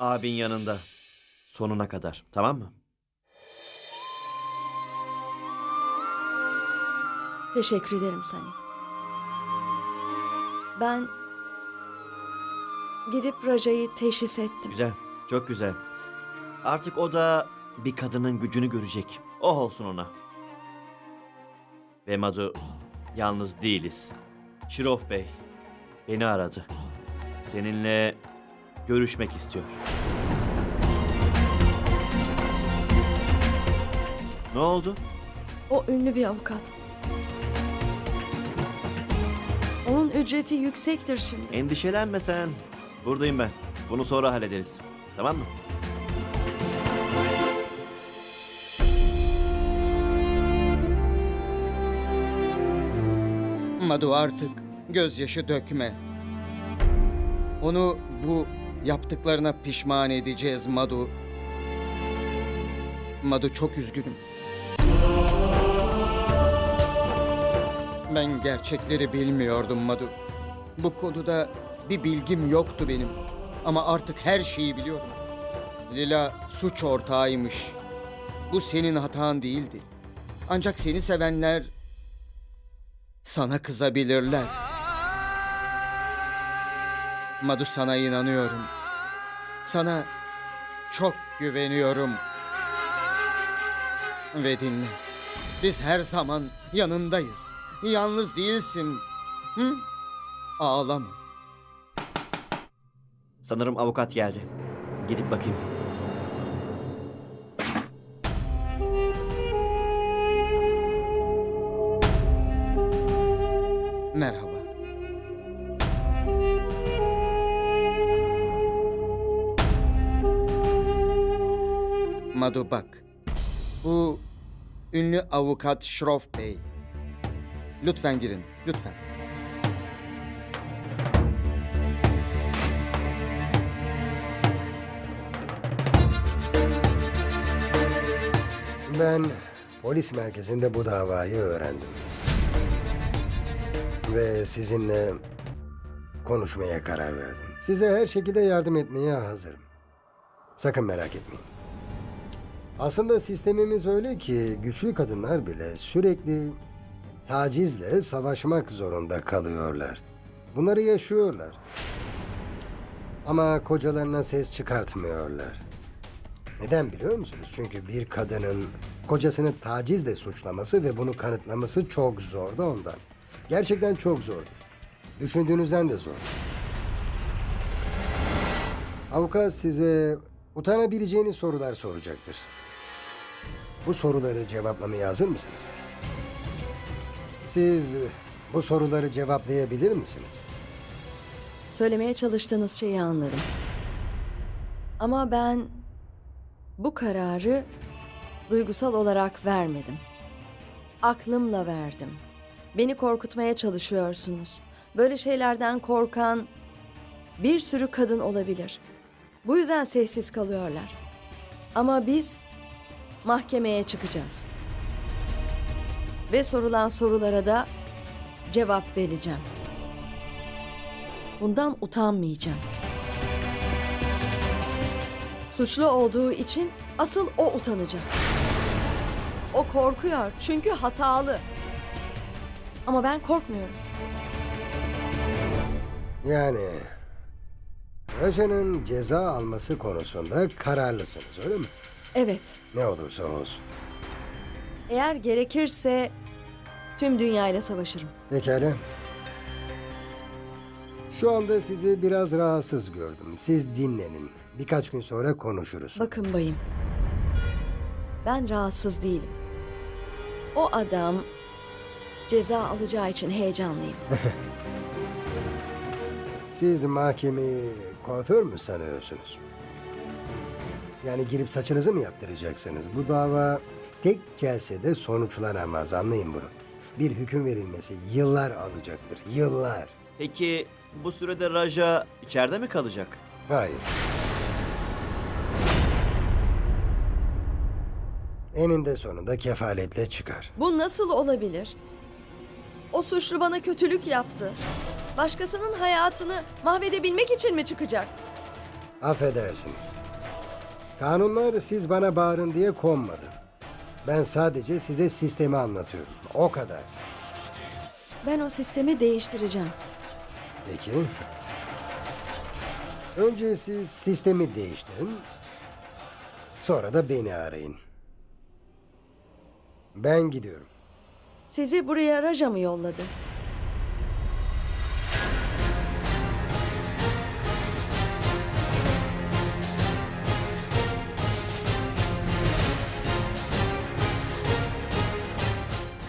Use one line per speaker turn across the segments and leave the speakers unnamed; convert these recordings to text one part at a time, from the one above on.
Abin yanında. Sonuna kadar. Tamam mı?
Teşekkür ederim Sani. Ben gidip Raja'yı teşhis ettim.
Güzel. Çok güzel. Artık o da bir kadının gücünü görecek. Oh olsun ona. Ve Madu, yalnız değiliz. Şirof Bey beni aradı. Seninle görüşmek istiyor. Ne oldu?
O ünlü bir avukat. Onun ücreti yüksektir şimdi.
Endişelenme sen. Buradayım ben. Bunu sonra hallederiz. Tamam mı?
Madu artık gözyaşı dökme. Onu bu yaptıklarına pişman edeceğiz Madu. Madu çok üzgünüm. Ben gerçekleri bilmiyordum Madu. Bu konuda bir bilgim yoktu benim. Ama artık her şeyi biliyorum. Lila suç ortağıymış. Bu senin hatan değildi. Ancak seni sevenler sana kızabilirler. Madu sana inanıyorum. Sana çok güveniyorum. Ve dinle. Biz her zaman yanındayız. Yalnız değilsin. Hı? Ağlama.
Sanırım avukat geldi. Gidip bakayım.
Merhaba. Madu bak. Bu ünlü avukat Şrof Bey. Lütfen girin, lütfen.
Ben polis merkezinde bu davayı öğrendim. Ve sizinle konuşmaya karar verdim. Size her şekilde yardım etmeye hazırım. Sakın merak etmeyin. Aslında sistemimiz öyle ki güçlü kadınlar bile sürekli tacizle savaşmak zorunda kalıyorlar. Bunları yaşıyorlar. Ama kocalarına ses çıkartmıyorlar. Neden biliyor musunuz? Çünkü bir kadının kocasını tacizle suçlaması ve bunu kanıtlaması çok zor da ondan. Gerçekten çok zordur. Düşündüğünüzden de zor. Avukat size utanabileceğiniz sorular soracaktır. Bu soruları cevaplamaya hazır mısınız? Siz bu soruları cevaplayabilir misiniz?
Söylemeye çalıştığınız şeyi anladım. Ama ben bu kararı duygusal olarak vermedim. Aklımla verdim. Beni korkutmaya çalışıyorsunuz. Böyle şeylerden korkan bir sürü kadın olabilir. Bu yüzden sessiz kalıyorlar. Ama biz mahkemeye çıkacağız. Ve sorulan sorulara da cevap vereceğim. Bundan utanmayacağım. Suçlu olduğu için asıl o utanacak. O korkuyor çünkü hatalı. Ama ben korkmuyorum.
Yani Raja'nın ceza alması konusunda kararlısınız öyle mi?
Evet,
Ne olursa olsun.
eğer gerekirse tüm dünyayla savaşırım.
Pekala. Şu anda sizi biraz rahatsız gördüm. Siz dinlenin. Birkaç gün sonra konuşuruz.
Bakın bayım. Ben rahatsız değilim. O adam ceza alacağı için heyecanlıyım.
Siz mahkemeyi kuaför mü sanıyorsunuz? Yani girip saçınızı mı yaptıracaksınız? Bu dava tek celsede sonuçlanamaz. Anlayın bunu. Bir hüküm verilmesi yıllar alacaktır. Yıllar.
Peki bu sürede Raja içeride mi kalacak?
Hayır. Eninde sonunda kefaletle çıkar.
Bu nasıl olabilir? O suçlu bana kötülük yaptı. Başkasının hayatını mahvedebilmek için mi çıkacak?
Affedersiniz. Kanunlar siz bana bağırın diye konmadı. Ben sadece size sistemi anlatıyorum. O kadar.
Ben o sistemi değiştireceğim.
Peki. Önce siz sistemi değiştirin. Sonra da beni arayın. Ben gidiyorum.
Sizi buraya Raja mı yolladı?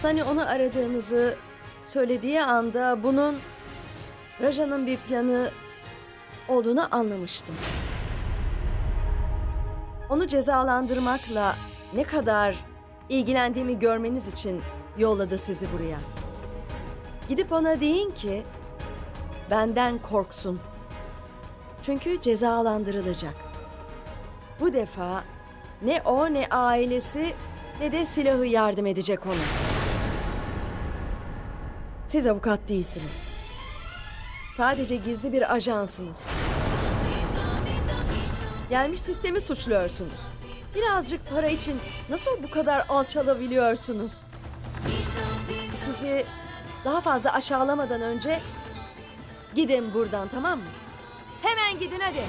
Sani onu aradığınızı söylediği anda bunun Raja'nın bir planı olduğunu anlamıştım. Onu cezalandırmakla ne kadar ilgilendiğimi görmeniz için yolladı sizi buraya. Gidip ona deyin ki benden korksun. Çünkü cezalandırılacak. Bu defa ne o ne ailesi ne de silahı yardım edecek ona. Siz avukat değilsiniz. Sadece gizli bir ajansınız. Gelmiş sistemi suçluyorsunuz. Birazcık para için nasıl bu kadar alçalabiliyorsunuz? Sizi daha fazla aşağılamadan önce gidin buradan tamam mı? Hemen gidin hadi.